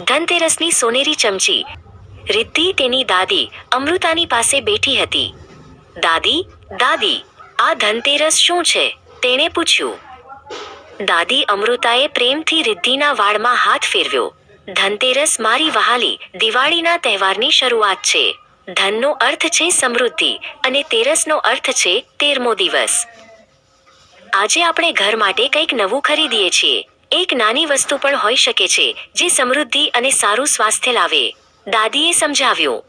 ધનતેરસની સોનેરી ચમચી. રિદ્ધિ તેની દાદી અમૃતાની પાસે બેઠી હતી. દાદી દાદી, આ ધનતેરસ શું છે? તેણે પૂછ્યું. દાદી અમૃતાએ પ્રેમથી રિદ્ધિના વાળમાં હાથ ફેરવ્યો. ધનતેરસ મારી વહાલી, દિવાળીના તહેવારની શરૂઆત છે. ધનનો અર્થ છે સમૃદ્ધિ અને તેરસનો અર્થ છે તેરમો દિવસ. આજે આપણે ઘર માટે કંઈક નવું ખરીદીએ છીએ. એક નાની વસ્તુ પણ હોઈ શકે છે, જે સમૃદ્ધિ અને સારું સ્વાસ્થ્ય લાવે. દાદીએ સમજાવ્યું,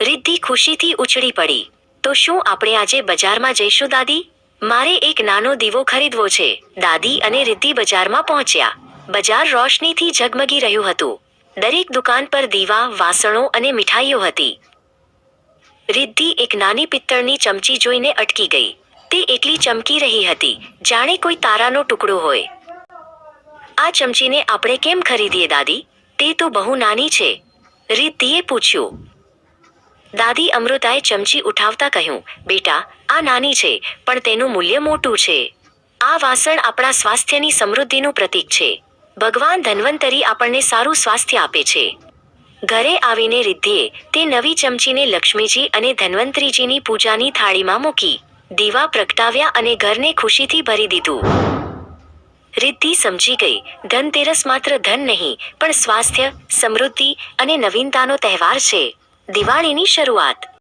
રિદ્ધિ ખુશીથી ઉછળી પડી. તો શું આપણે આજે બજારમાં જઈશું, દાદી? મારે એક નાનો દીવો ખરીદવો છે. દાદી અને રિદ્ધિ બજારમાં પહોંચ્યા. બજાર રોશનીથી ઝગમગી રહ્યું હતું. દરેક દુકાન પર દીવા, વાસણો અને મીઠાઈઓ હતી. રિદ્ધિ એક નાની પિત્તળની ચમચી જોઈને અટકી ગઈ. તે એટલી ચમકી રહી હતી, જાણે કોઈ તારાનો ટુકડો હોય. આ ચમચીને આપણે કેમ ખરીદીએ, દાદી? તે તો બહુ નાની છે. રિદ્ધિએ પૂછ્યું. દાદી અમૃતાએ ચમચી ઉઠાવતા કહ્યું, બેટા, આ નાની છે, પણ તેનું મૂલ્ય મોટું છે. આ વાસણ આપણા સ્વાસ્થ્યની સમૃદ્ધિનું પ્રતીક છે. ભગવાન ધન્વંતરી આપણને સારું સ્વાસ્થ્ય આપે છે. ઘરે આવીને રિદ્ધિએ તે નવી ચમચીને લક્ષ્મીજી અને ધન્વંતરીજીની પૂજાની થાળીમાં મૂકી દીવા પ્રગટાવ્યા અને ઘરને ખુશીથી ભરી દીધું. રિદ્ધિ સમજી ગઈ. ધનતેરસ માત્ર ધન નહીં, પણ સ્વાસ્થ્ય, સમૃદ્ધિ અને નવીનતાનો તહેવાર છે. દિવાળીની શરૂઆત.